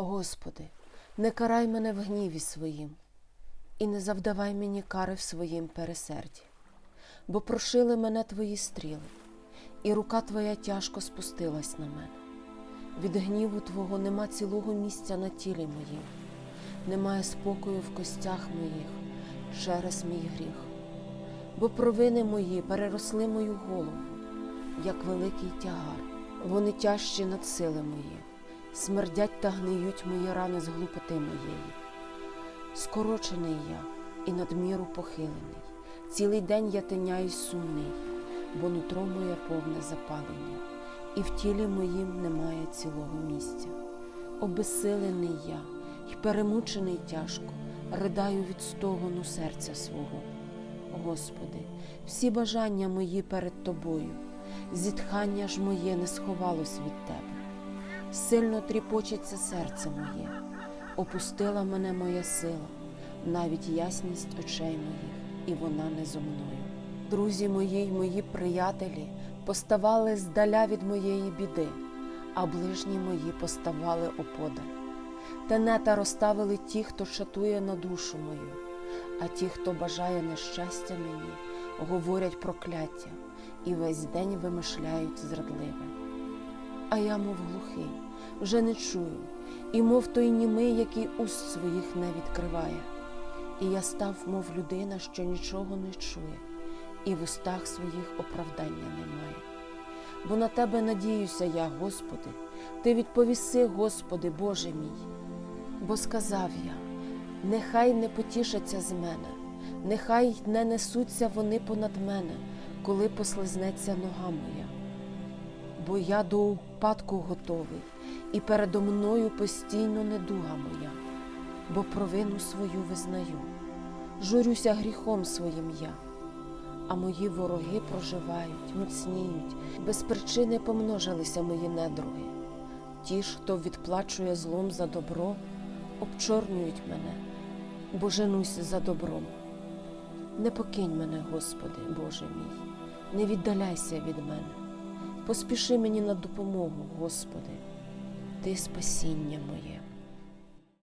Господи, не карай мене в гніві своїм, і не завдавай мені кари в своїм пересерді, бо прошили мене твої стріли, і рука твоя тяжко спустилась на мене. Від гніву Твого нема цілого місця на тілі моїм, немає спокою в костях моїх через мій гріх. Бо провини мої переросли мою голову, як великий тягар. Вони тяжчі над сили мої, смердять та гниють мої рани з глупоти моєї. Скорочений я і надміру похилений. Цілий день я тиняюсь сумний, бо нутро моє повне запалення, і в тілі моїм немає цілого місця. Обесилений я й перемучений тяжко, ридаю від стогону серця свого. Господи, всі бажання мої перед Тобою, зітхання ж моє не сховалось від Тебе. Сильно тріпочеться серце моє, опустила мене моя сила, навіть ясність очей моїх, і вона не зо мною. Друзі мої й мої приятелі поставали здаля від моєї біди, а ближні мої поставали оподаль. Тенета розставили ті, хто шатує на душу мою, а ті, хто бажає нещастя мені, говорять прокляття і весь день вимишляють зрадливе. А я, мов глухий, вже не чую, і мов той німий, який уст своїх не відкриває. І я став, мов людина, що нічого не чує, і в устах своїх оправдання немає. Бо на тебе надіюся я, Господи, ти відповіси, Господи, Боже мій. Бо сказав я, нехай не потішаться з мене, нехай не несуться вони понад мене, коли послизнеться нога моя. Бо я до упадку готовий, і передо мною постійно недуга моя, бо провину свою визнаю, журюся гріхом своїм я, а мої вороги проживають, міцніють, без причини помножилися мої недруги. Ті ж, хто відплачує злом за добро, обчорнюють мене, бо женусь за добром. Не покинь мене, Господи, Боже мій, не віддаляйся від мене. Поспіши мені на допомогу, Господи, Ти спасіння моє.